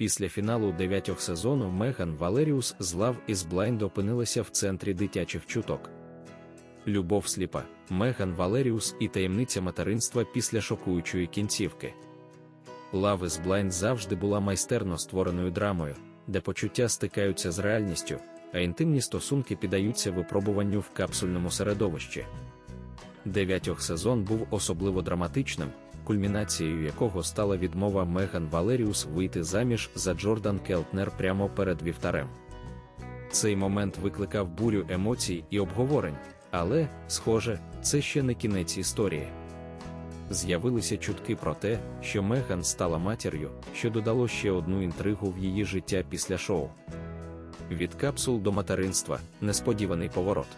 Після фіналу дев'ятьох сезону Меган Валеріус з Love is Blind опинилася в центрі дитячих чуток. Любов сліпа, Меган Валеріус і таємниця материнства після шокуючої кінцівки. Love is Blind завжди була майстерно створеною драмою, де почуття стикаються з реальністю, а інтимні стосунки піддаються випробуванню в капсульному середовищі. Дев'ятьох сезон був особливо драматичним, кульмінацією якого стала відмова Меган Валеріус вийти заміж за Джордан Келтнер прямо перед вівтарем. Цей момент викликав бурю емоцій і обговорень, але, схоже, це ще не кінець історії. З'явилися чутки про те, що Меган стала матір'ю, що додало ще одну інтригу в її життя після шоу. Від капсул до материнства несподіваний поворот.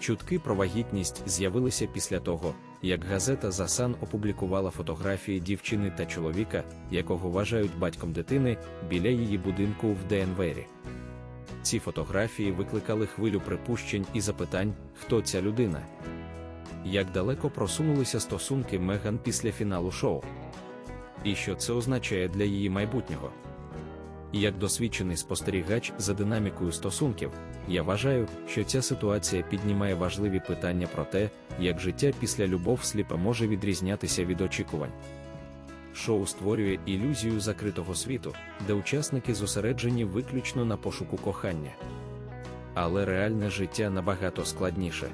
Чутки про вагітність з'явилися після того, як газета Sun опублікувала фотографії дівчини та чоловіка, якого вважають батьком дитини, біля її будинку в Денвері. Ці фотографії викликали хвилю припущень і запитань, хто ця людина. Як далеко просунулися стосунки Меган після фіналу шоу? І що це означає для її майбутнього? Як досвідчений спостерігач за динамікою стосунків, я вважаю, що ця ситуація піднімає важливі питання про те, як життя після любов сліпа може відрізнятися від очікувань. Шоу створює ілюзію закритого світу, де учасники зосереджені виключно на пошуку кохання. Але реальне життя набагато складніше.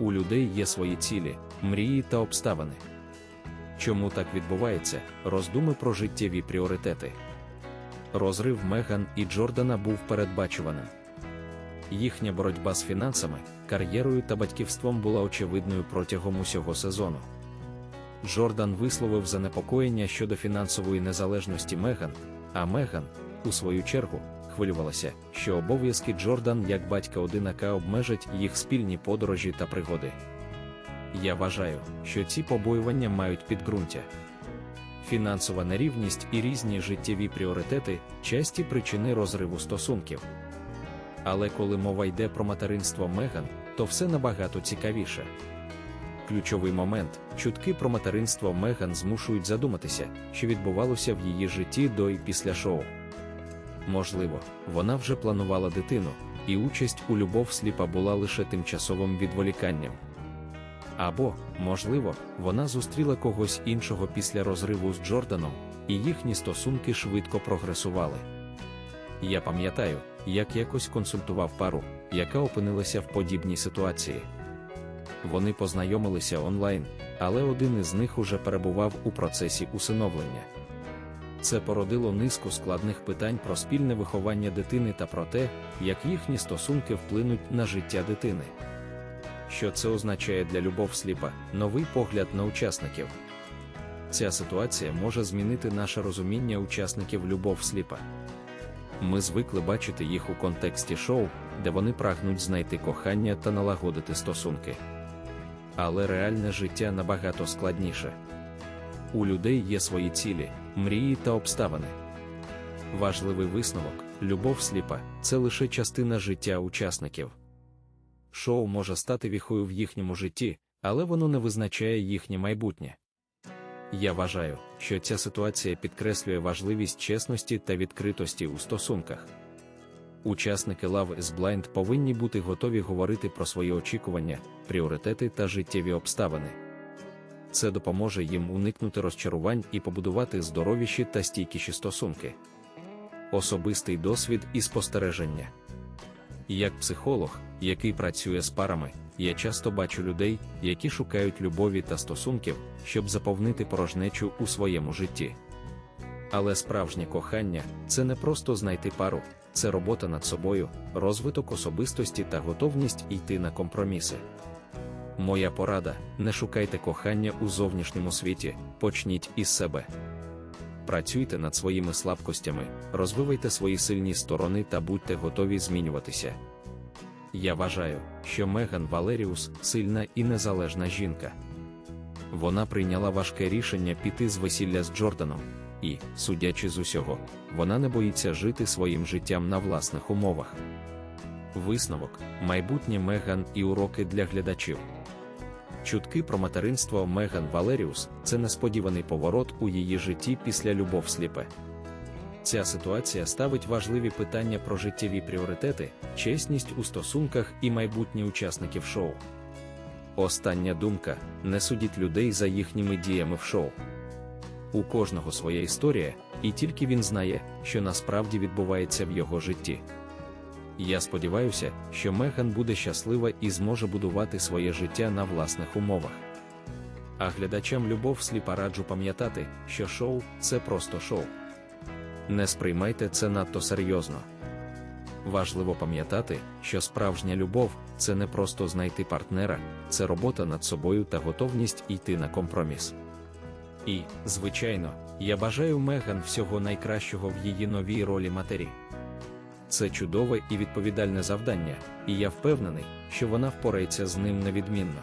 У людей є свої цілі, мрії та обставини. Чому так відбувається? Роздуми про життєві пріоритети. Розрив Меган і Джордана був передбачуваним. Їхня боротьба з фінансами, кар'єрою та батьківством була очевидною протягом усього сезону. Джордан висловив занепокоєння щодо фінансової незалежності Меган, а Меган, у свою чергу, хвилювалася, що обов'язки Джордан як батька одинака обмежать їх спільні подорожі та пригоди. Я вважаю, що ці побоювання мають підґрунтя. Фінансова нерівність і різні життєві пріоритети часті причини розриву стосунків. Але коли мова йде про материнство Меган, то все набагато цікавіше. Ключовий момент чутки про материнство Меган змушують задуматися, що відбувалося в її житті до і після шоу. Можливо, вона вже планувала дитину, і участь у любов сліпа була лише тимчасовим відволіканням. Або, можливо, вона зустріла когось іншого після розриву з Джорданом, і їхні стосунки швидко прогресували. Я пам'ятаю, як якось консультував пару, яка опинилася в подібній ситуації. Вони познайомилися онлайн, але один із них уже перебував у процесі усиновлення. Це породило низку складних питань про спільне виховання дитини та про те, як їхні стосунки вплинуть на життя дитини. Що це означає для любов сліпа, новий погляд на учасників. Ця ситуація може змінити наше розуміння учасників любов сліпа. Ми звикли бачити їх у контексті шоу, де вони прагнуть знайти кохання та налагодити стосунки. Але реальне життя набагато складніше. У людей є свої цілі, мрії та обставини. Важливий висновок любов сліпа це лише частина життя учасників. Шоу може стати віхою в їхньому житті, але воно не визначає їхнє майбутнє. Я вважаю, що ця ситуація підкреслює важливість чесності та відкритості у стосунках. Учасники Love is Blind повинні бути готові говорити про свої очікування, пріоритети та життєві обставини. Це допоможе їм уникнути розчарувань і побудувати здоровіші та стійкіші стосунки. Особистий досвід і спостереження. Як психолог, який працює з парами, я часто бачу людей, які шукають любові та стосунків, щоб заповнити порожнечу у своєму житті. Але справжнє кохання це не просто знайти пару, це робота над собою, розвиток особистості та готовність йти на компроміси. Моя порада: не шукайте кохання у зовнішньому світі, почніть із себе. Працюйте над своїми слабкостями, розвивайте свої сильні сторони та будьте готові змінюватися. Я вважаю, що Меган Валеріус сильна і незалежна жінка. Вона прийняла важке рішення піти з весілля з Джорданом, і, судячи з усього, вона не боїться жити своїм життям на власних умовах. Висновок, майбутнє Меган і уроки для глядачів. Чутки про материнство Меган Валеріус це несподіваний поворот у її житті після любов сліпе. Ця ситуація ставить важливі питання про життєві пріоритети, чесність у стосунках і майбутнє учасників шоу. Остання думка: не судіть людей за їхніми діями в шоу. У кожного своя історія, і тільки він знає, що насправді відбувається в його житті. Я сподіваюся, що Меган буде щаслива і зможе будувати своє життя на власних умовах. А глядачам любов сліпа раджу пам'ятати, що шоу це просто шоу. Не сприймайте це надто серйозно. Важливо пам'ятати, що справжня любов це не просто знайти партнера, це робота над собою та готовність йти на компроміс. І, звичайно, я бажаю Меган всього найкращого в її новій ролі матері. Це чудове і відповідальне завдання, і я впевнений, що вона впорається з ним невідмінно.